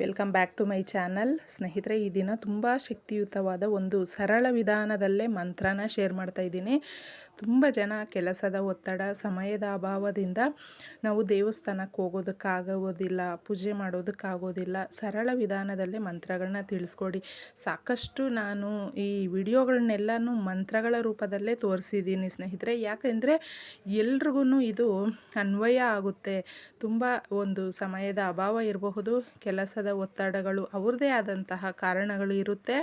Welcome back to my channel. ಸ್ನೇಹಿತರೆ, ಈ ದಿನ ತುಂಬ ಶಕ್ತಿಯುತವಾದ ಒಂದು ಸರಳ ವಿಧಾನದಲ್ಲೇ ಮಂತ್ರನ ಶೇರ್ ಮಾಡ್ತಾ ಇದ್ದೀನಿ. ತುಂಬ ಜನ ಕೆಲಸದ ಒತ್ತಡ, ಸಮಯದ ಅಭಾವದಿಂದ ನಾವು ದೇವಸ್ಥಾನಕ್ಕೆ ಹೋಗೋದಕ್ಕಾಗೋದಿಲ್ಲ, ಪೂಜೆ ಮಾಡೋದಕ್ಕಾಗೋದಿಲ್ಲ, ಸರಳ ವಿಧಾನದಲ್ಲೇ ಮಂತ್ರಗಳನ್ನ ತಿಳಿಸ್ಕೊಡಿ. ಸಾಕಷ್ಟು ನಾನು ಈ ವಿಡಿಯೋಗಳನ್ನೆಲ್ಲನೂ ಮಂತ್ರಗಳ ರೂಪದಲ್ಲೇ ತೋರಿಸಿದ್ದೀನಿ ಸ್ನೇಹಿತರೆ. ಯಾಕೆಂದರೆ ಎಲ್ರಿಗೂ ಇದು ಅನ್ವಯ ಆಗುತ್ತೆ. ತುಂಬ ಒಂದು ಸಮಯದ ಅಭಾವ ಇರಬಹುದು, ಕೆಲಸದ ಒತ್ತಡಗಳು ಅವ್ರದ್ದೇ ಆದಂತಹ ಕಾರಣಗಳು ಇರುತ್ತೆ.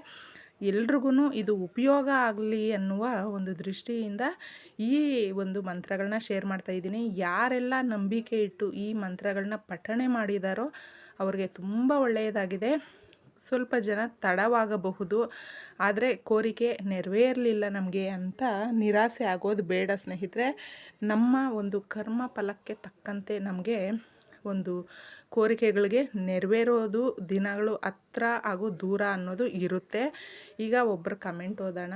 ಎಲ್ರಿಗೂ ಇದು ಉಪಯೋಗ ಆಗಲಿ ಅನ್ನುವ ಒಂದು ದೃಷ್ಟಿಯಿಂದ ಈ ಒಂದು ಮಂತ್ರಗಳನ್ನ ಶೇರ್ ಮಾಡ್ತಾ ಇದ್ದೀನಿ. ಯಾರೆಲ್ಲ ನಂಬಿಕೆ ಇಟ್ಟು ಈ ಮಂತ್ರಗಳನ್ನ ಪಠಣೆ ಮಾಡಿದಾರೋ ಅವ್ರಿಗೆ ತುಂಬ ಒಳ್ಳೆಯದಾಗಿದೆ. ಸ್ವಲ್ಪ ಜನ ತಡವಾಗಬಹುದು, ಆದರೆ ಕೋರಿಕೆ ನೆರವೇರಲಿಲ್ಲ ನಮಗೆ ಅಂತ ನಿರಾಸೆ ಆಗೋದು ಬೇಡ ಸ್ನೇಹಿತರೆ. ನಮ್ಮ ಒಂದು ಕರ್ಮ ಫಲಕ್ಕೆ ತಕ್ಕಂತೆ ನಮಗೆ ಒಂದು ಕೋರಿಕೆಗಳಿಗೆ ನೆರವೇರೋದು ದಿನಗಳು ಹತ್ರ ಹಾಗೂ ದೂರ ಅನ್ನೋದು ಇರುತ್ತೆ. ಈಗ ಒಬ್ಬರು ಕಮೆಂಟ್ ಓದೋಣ.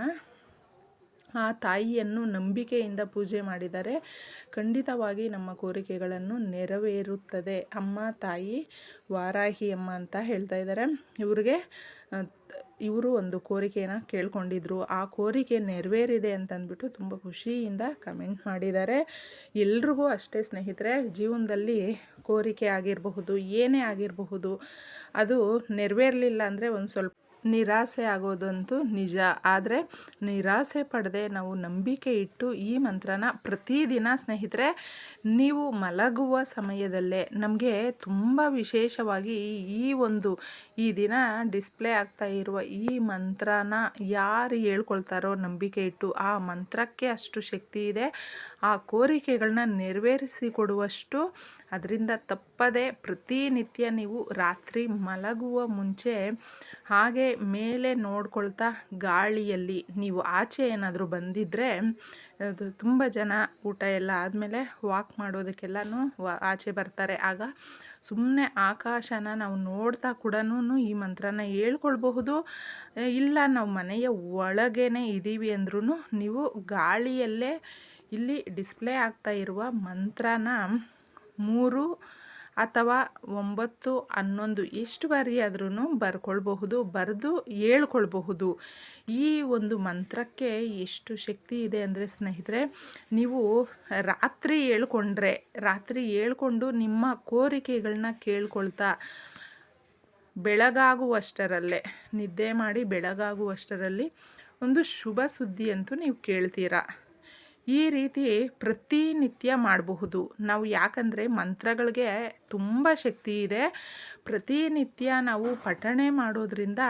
ಆ ತಾಯಿಯನ್ನು ನಂಬಿಕೆಯಿಂದ ಪೂಜೆ ಮಾಡಿದರೆ ಖಂಡಿತವಾಗಿ ನಮ್ಮ ಕೋರಿಕೆಗಳನ್ನು ನೆರವೇರುತ್ತದೆ. ಅಮ್ಮ, ತಾಯಿ, ವಾರಾಹಿ ಅಮ್ಮ ಅಂತ ಹೇಳ್ತಾ ಇದ್ದಾರೆ. ಇವ್ರಿಗೆ ಇವರು ಒಂದು ಕೋರಿಕೆಯನ್ನು ಕೇಳ್ಕೊಂಡಿದ್ರು. ಆ ಕೋರಿಕೆ ನೆರವೇರಿದೆ ಅಂತಂದ್ಬಿಟ್ಟು ತುಂಬ ಖುಷಿಯಿಂದ ಕಮೆಂಟ್ ಮಾಡಿದ್ದಾರೆ. ಎಲ್ರಿಗೂ ಅಷ್ಟೇ ಸ್ನೇಹಿತರೆ, ಜೀವನದಲ್ಲಿ ಕೋರಿಕೆ ಆಗಿರಬಹುದು, ಏನೇ ಆಗಿರಬಹುದು, ಅದು ನೆರವೇರಲಿಲ್ಲ ಅಂದರೆ ಒಂದು ಸ್ವಲ್ಪ ನಿರಾಸೆ ಆಗೋದಂತೂ ನಿಜ. ಆದರೆ ನಿರಾಸೆ ಪಡದೆ ನಾವು ನಂಬಿಕೆ ಇಟ್ಟು ಈ ಮಂತ್ರನ ಪ್ರತಿದಿನ ಸ್ನೇಹಿತರೆ, ನೀವು ಮಲಗುವ ಸಮಯದಲ್ಲೇ ನಮಗೆ ತುಂಬ ವಿಶೇಷವಾಗಿ ಈ ಒಂದು, ಈ ದಿನ ಡಿಸ್ಪ್ಲೇ ಆಗ್ತಾ ಇರುವ ಈ ಮಂತ್ರನ ಯಾರು ಹೇಳ್ಕೊಳ್ತಾರೋ ನಂಬಿಕೆ ಇಟ್ಟು ಆ ಮಂತ್ರಕ್ಕೆ ಅಷ್ಟು ಶಕ್ತಿ ಇದೆ. ಆ ಕೋರಿಕೆಗಳನ್ನ ನೆರವೇರಿಸಿ ಕೊಡುವಷ್ಟು ಅದರಿಂದ ತಪ್ಪದೆ ಪ್ರತಿನಿತ್ಯ ನೀವು ರಾತ್ರಿ ಮಲಗುವ ಮುಂಚೆ ಹಾಗೆ ಮೇಲೆ ನೋಡ್ಕೊಳ್ತಾ ಗಾಳಿಯಲ್ಲಿ ನೀವು ಆಚೆ ಏನಾದರೂ ಬಂದಿದ್ದರೆ ಅದು ತುಂಬ ಜನ ಊಟ ಎಲ್ಲ ಆದಮೇಲೆ ವಾಕ್ ಮಾಡೋದಕ್ಕೆಲ್ಲನೂ ಆಚೆ ಬರ್ತಾರೆ. ಆಗ ಸುಮ್ಮನೆ ಆಕಾಶನ ನಾವು ನೋಡ್ತಾ ಕೂಡ ಈ ಮಂತ್ರನ ಹೇಳ್ಕೊಳ್ಬಹುದು. ಇಲ್ಲ, ನಾವು ಮನೆಯ ಒಳಗೇ ಇದ್ದೀವಿ ಅಂದ್ರೂ ನೀವು ಗಾಳಿಯಲ್ಲೇ ಇಲ್ಲಿ ಡಿಸ್ಪ್ಲೇ ಆಗ್ತಾ ಇರುವ ಮಂತ್ರನ ಮೂರು ಅಥವಾ ಒಂಬತ್ತು, ಹನ್ನೊಂದು, ಎಷ್ಟು ಬಾರಿ ಆದ್ರೂ ಬರ್ಕೊಳ್ಬಹುದು, ಬರೆದು ಹೇಳ್ಕೊಳ್ಬಹುದು. ಈ ಒಂದು ಮಂತ್ರಕ್ಕೆ ಎಷ್ಟು ಶಕ್ತಿ ಇದೆ ಅಂದರೆ ಸ್ನೇಹಿತರೆ, ನೀವು ರಾತ್ರಿ ಹೇಳ್ಕೊಂಡ್ರೆ, ರಾತ್ರಿ ಹೇಳ್ಕೊಂಡು ನಿಮ್ಮ ಕೋರಿಕೆಗಳನ್ನ ಕೇಳ್ಕೊಳ್ತಾ ಬೆಳಗಾಗುವಷ್ಟರಲ್ಲೇ, ನಿದ್ದೆ ಮಾಡಿ ಬೆಳಗಾಗುವಷ್ಟರಲ್ಲಿ ಒಂದು ಶುಭ ಸುದ್ದಿ ಅಂತೂ ನೀವು ಕೇಳ್ತೀರಾ? ಈ ರೀತಿ ಪ್ರತಿನಿತ್ಯ ಮಾಡಬಹುದು. ನಾವು ಯಾಕಂದರೆ ಮಂತ್ರಗಳಿಗೆ ತುಂಬ ಶಕ್ತಿ ಇದೆ. ಪ್ರತಿನಿತ್ಯ ನಾವು ಪಠಣೆ ಮಾಡೋದ್ರಿಂದ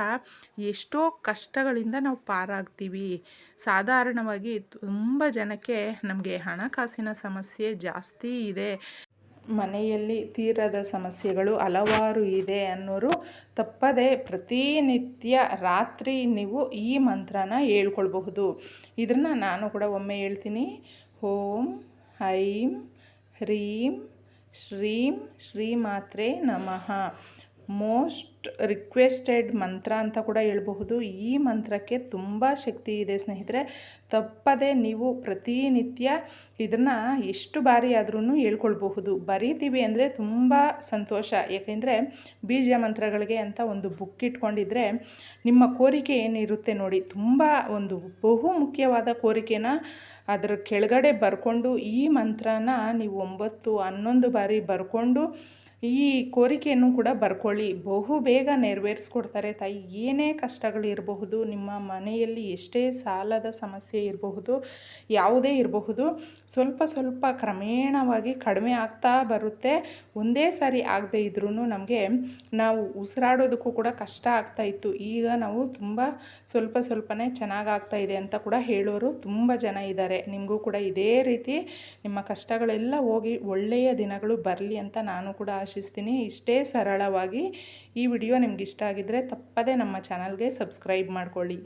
ಎಷ್ಟೋ ಕಷ್ಟಗಳಿಂದ ನಾವು ಪಾರಾಗ್ತೀವಿ. ಸಾಧಾರಣವಾಗಿ ತುಂಬ ಜನಕ್ಕೆ ನಮಗೆ ಹಣಕಾಸಿನ ಸಮಸ್ಯೆ ಜಾಸ್ತಿ ಇದೆ. ಮನೆಯಲ್ಲಿ ತೀರದ ಸಮಸ್ಯೆಗಳು ಹಲವಾರು ಇದೆ ಅನ್ನೋರು ತಪ್ಪದೆ ಪ್ರತಿನಿತ್ಯ ರಾತ್ರಿ ನೀವು ಈ ಮಂತ್ರನ ಹೇಳ್ಕೊಳ್ಬಹುದು. ಇದನ್ನು ನಾನು ಕೂಡ ಒಮ್ಮೆ ಹೇಳ್ತೀನಿ. ಓಂ ಐಂ ಹ್ರೀಂ, ಶ್ರೀಂ, ಶ್ರೀಮಾತ್ರೆ ನಮಃ. ಮೋಸ್ಟ್ ರಿಕ್ವೆಸ್ಟೆಡ್ ಮಂತ್ರ ಅಂತ ಕೂಡ ಹೇಳ್ಬಹುದು. ಈ ಮಂತ್ರಕ್ಕೆ ತುಂಬ ಶಕ್ತಿ ಇದೆ ಸ್ನೇಹಿತರೆ. ತಪ್ಪದೆ ನೀವು ಪ್ರತಿನಿತ್ಯ ಇದನ್ನು ಎಷ್ಟು ಬಾರಿ ಆದ್ರೂ ಹೇಳ್ಕೊಳ್ಬಹುದು. ಬರೀತೀವಿ ಅಂದರೆ ತುಂಬ ಸಂತೋಷ. ಯಾಕೆಂದರೆ ಬೀಜ ಮಂತ್ರಗಳಿಗೆ ಅಂತ ಒಂದು ಬುಕ್ ಇಟ್ಕೊಂಡಿದ್ರೆ ನಿಮ್ಮ ಕೋರಿಕೆ ಏನಿರುತ್ತೆ ನೋಡಿ, ತುಂಬ ಒಂದು ಬಹು ಮುಖ್ಯವಾದ ಕೋರಿಕೆನ ಅದರ ಕೆಳಗಡೆ ಬರ್ಕೊಂಡು ಈ ಮಂತ್ರನ ನೀವು ಒಂಬತ್ತು, ಹನ್ನೊಂದು ಬಾರಿ ಬರ್ಕೊಂಡು ಈ ಕೋರಿಕೆಯನ್ನು ಕೂಡ ಬರ್ಕೊಳ್ಳಿ. ಬಹು ಬೇಗ ನೆರವೇರಿಸ್ಕೊಡ್ತಾರೆ ತಾಯಿ. ಏನೇ ಕಷ್ಟಗಳಿರಬಹುದು ನಿಮ್ಮ ಮನೆಯಲ್ಲಿ ಎಷ್ಟೇ ಸಾಲದ ಸಮಸ್ಯೆ ಇರಬಹುದು, ಯಾವುದೇ ಇರಬಹುದು, ಸ್ವಲ್ಪ ಸ್ವಲ್ಪ ಕ್ರಮೇಣವಾಗಿ ಕಡಿಮೆ ಆಗ್ತಾ ಬರುತ್ತೆ. ಒಂದೇ ಸಾರಿ ಆಗದೆ ಇದ್ರೂ ನಮಗೆ ನಾವು ಉಸಿರಾಡೋದಕ್ಕೂ ಕೂಡ ಕಷ್ಟ ಆಗ್ತಾ ಇತ್ತು. ಈಗ ನಾವು ತುಂಬ ಸ್ವಲ್ಪ ಸ್ವಲ್ಪನೇ ಚೆನ್ನಾಗಾಗ್ತಾ ಇದೆ ಅಂತ ಕೂಡ ಹೇಳೋರು ತುಂಬ ಜನ ಇದ್ದಾರೆ. ನಿಮಗೂ ಕೂಡ ಇದೇ ರೀತಿ ನಿಮ್ಮ ಕಷ್ಟಗಳೆಲ್ಲ ಹೋಗಿ ಒಳ್ಳೆಯ ದಿನಗಳು ಬರಲಿ ಅಂತ ನಾನು ಕೂಡ ಆಶಿಸ್ತೀನಿ. ಇಷ್ಟೇ ಸರಳವಾಗಿ ಈ ವಿಡಿಯೋ ನಿಮ್ಗೆ ಇಷ್ಟ ಆಗಿದ್ದರೆ ತಪ್ಪದೇ ನಮ್ಮ ಚಾನಲ್ಗೆ ಸಬ್ಸ್ಕ್ರೈಬ್ ಮಾಡ್ಕೊಳ್ಳಿ.